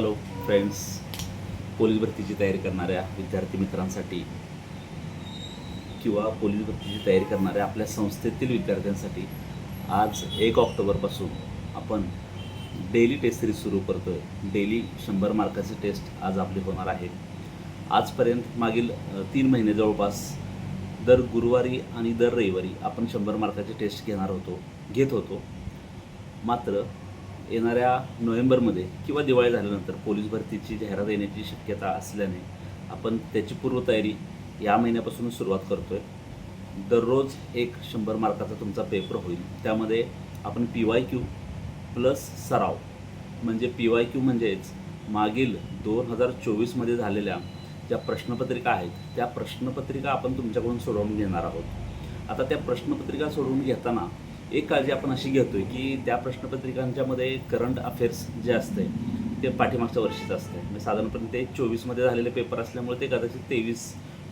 Hello friends police भरतीची तयारी करणाऱ्या विद्यार्थी मित्रांसाठी किंवा पोलीस भरतीची तयारी करणाऱ्या आपल्या संस्थेतील विद्यार्थ्यांसाठी आज एक ऑक्टोबरपासून आपण डेली टेस्ट सिरीज सुरू करतो आहे डेली शंभर मार्काची टेस्ट आज आपली होणार आहे आजपर्यंत मागील तीन महिने जवळपास दर गुरुवारी आणि दर रविवारी आपण शंभर मार्काची टेस्ट घेणार होतो घेत होतो. मात्र येणाऱ्या नोव्हेंबरमध्ये किंवा दिवाळी झाल्यानंतर पोलीस भरतीची जाहिरात येण्याची शक्यता असल्याने आपण त्याची पूर्वतयारी या महिन्यापासून सुरुवात करतो आहे दररोज एक शंभर मार्काचा तुमचा पेपर होईल. त्यामध्ये आपण पी वाय क्यू प्लस सराव म्हणजे पी वाय क्यू म्हणजेच मागील दोन हजार चोवीसमध्ये झालेल्या ज्या प्रश्नपत्रिका आहेत त्या प्रश्नपत्रिका आपण तुमच्याकडून सोडवून घेणार आहोत. आता त्या प्रश्नपत्रिका सोडवून घेताना एक काळजी आपण अशी घेतोय की त्या प्रश्नपत्रिकांच्यामध्ये करंट अफेअर्स जे असते ते पाठीमागच्या वर्षीचं असते म्हणजे साधारणपणे ते चोवीसमध्ये झालेले पेपर असल्यामुळे ते कदाचित तेवीस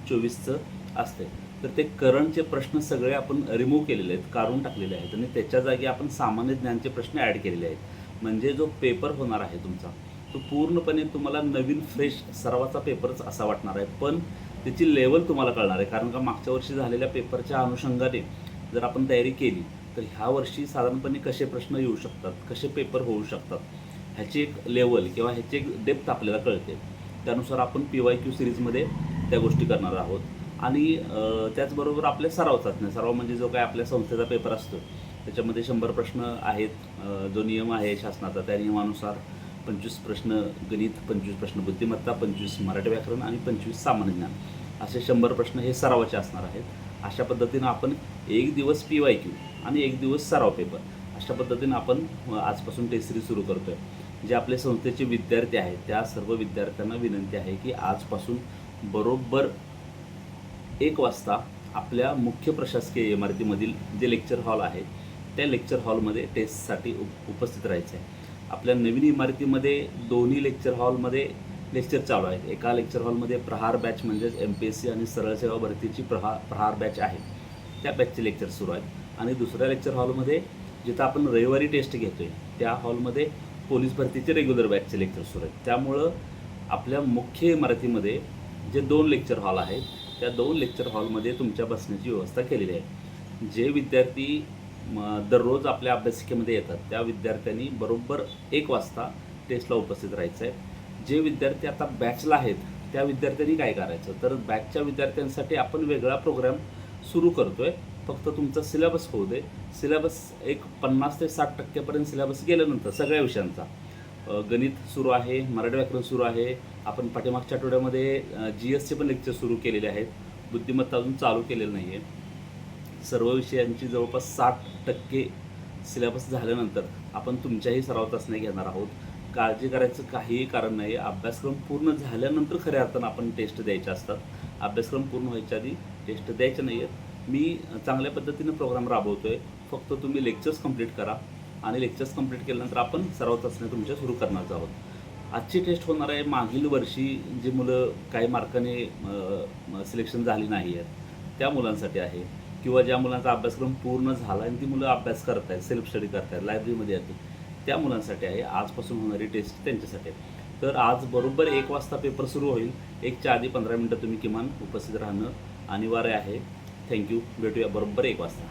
चोवीसचं असते तर ते करंटचे प्रश्न सगळे आपण रिमूव्ह केलेले आहेत काढून टाकलेले आहेत. आणि त्याच्या जागी आपण सामान्य ज्ञानचे प्रश्न ॲड केलेले आहेत. म्हणजे जो पेपर होणार आहे तुमचा तो पूर्णपणे तुम्हाला नवीन फ्रेश सरावाचा पेपरच असा वाटणार आहे. पण त्याची लेवल तुम्हाला कळणार आहे. कारण का मागच्या वर्षी झालेल्या पेपरच्या अनुषंगाने जर आपण तयारी केली तर ह्या वर्षी साधारणपणे कसे प्रश्न येऊ शकतात कसे पेपर होऊ शकतात ह्याची एक लेवल किंवा ह्याची एक डेप्थ आपल्याला कळते. त्यानुसार आपण पी वाय क्यू सिरीजमध्ये त्या गोष्टी करणार आहोत. आणि त्याचबरोबर आपल्या सराव चाचण्या सराव म्हणजे जो काय आपल्या संस्थेचा पेपर असतो त्याच्यामध्ये शंभर प्रश्न आहेत जो नियम आहे शासनाचा त्या नियमानुसार पंचवीस प्रश्न गणित पंचवीस प्रश्न बुद्धिमत्ता पंचवीस मराठी व्याकरण आणि पंचवीस सामान्य ज्ञान. असे शंभर प्रश्न हे सरावाचे असणार आहेत. अशा पद्धतीनं आपण एक दिवस पी वाय क्यू आणि एक दिवस सराव पेपर अशा पद्धतीनं आपण आजपासून टेस्ट सिरीज सुरू करतो आहे जे आपले संस्थेचे विद्यार्थी आहेत त्या सर्व विद्यार्थ्यांना विनंती आहे की आजपासून बरोबर एक वाजता आपल्या मुख्य प्रशासकीय इमारतीमधील जे लेक्चर हॉल आहे त्या लेक्चर हॉलमध्ये टेस्टसाठी उप उपस्थित राहायचं आहे आपल्या नवीन इमारतीमध्ये दोन्ही लेक्चर हॉलमध्ये लेक्चर चालू आहेत एका लेक्चर हॉलमध्ये प्रहार बॅच म्हणजेच एम पी एस सी आणि सरळ सेवा भरतीची प्रहा प्रहार बॅच आहे. त्या बॅचचे लेक्चर सुरू आहेत. आणि दुसऱ्या लेक्चर हॉलमध्ये जिथं आपण रविवारी टेस्ट घेतो आहे त्या हॉलमध्ये पोलीस भरतीचे रेग्युलर बॅचचे लेक्चर सुरू आहेत. त्यामुळं आपल्या मुख्य इमारतीमध्ये जे दोन लेक्चर हॉल आहेत त्या दोन लेक्चर हॉलमध्ये तुमच्या बसण्याची व्यवस्था केलेली आहे. जे विद्यार्थी दररोज आपल्या अभ्यासिकेमध्ये येतात त्या विद्यार्थ्यांनी बरोबर एक वाजता टेस्टला उपस्थित राहायचं आहे जे विद्यार्थी आता बॅचला आहेत त्या विद्यार्थ्यांनी काय करायचं? तर बॅचच्या विद्यार्थ्यांसाठी आपण वेगळा प्रोग्राम सुरू करतो आहे फक्त तुमचा सिलेबस होऊ दे. सिलेबस एक पन्नास ते साठ टक्क्यापर्यंत सिलेबस गेल्यानंतर सगळ्या विषयांचा. गणित सुरू आहे मराठी व्याकरण सुरू आहे. आपण पाठीमागच्या आठवड्यामध्ये जी एसचे पण लेक्चर सुरू केलेले आहेत. बुद्धिमत्ता अजून चालू केलेलं नाही आहे सर्व विषयांची जवळपास साठ टक्के सिलेबस झाल्यानंतर आपण तुमच्याही सराव चाचण्या घेणार आहोत. काळजी करायचं काहीही कारण नाही. अभ्यासक्रम पूर्ण झाल्यानंतर खऱ्या अर्थानं आपण टेस्ट द्यायच्या असतात. अभ्यासक्रम पूर्ण व्हायच्या आधी टेस्ट द्यायचे नाही आहेत मी चांगल्या पद्धतीनं प्रोग्राम राबवतो आहे फक्त तुम्ही लेक्चर्स कंप्लीट करा आणि लेक्चर्स कंप्लीट केल्यानंतर आपण सराव चाचण्या तुमच्या सुरू करणार आहोत. आजची टेस्ट होणार आहे. मागील वर्षी जी मुलं काही मार्काने सिलेक्शन झाली नाही आहेत त्या मुलांसाठी आहे. किंवा ज्या मुलांचा अभ्यासक्रम पूर्ण झाला आणि ती मुलं अभ्यास करत आहेत सेल्फ स्टडी करत आहेत लायब्ररीमध्ये येतात. त्या मुलांसाठी आहे. आजपासून होणारी टेस्ट त्यांच्यासाठी आहे. तर आज बरोबर एक वाजता पेपर सुरू होईल. एकच्या आधी पंधरा मिनटं तुम्ही किमान उपस्थित राहणं अनिवार्य आहे. थँक्यू भेटूया बरोबर एक वाजता.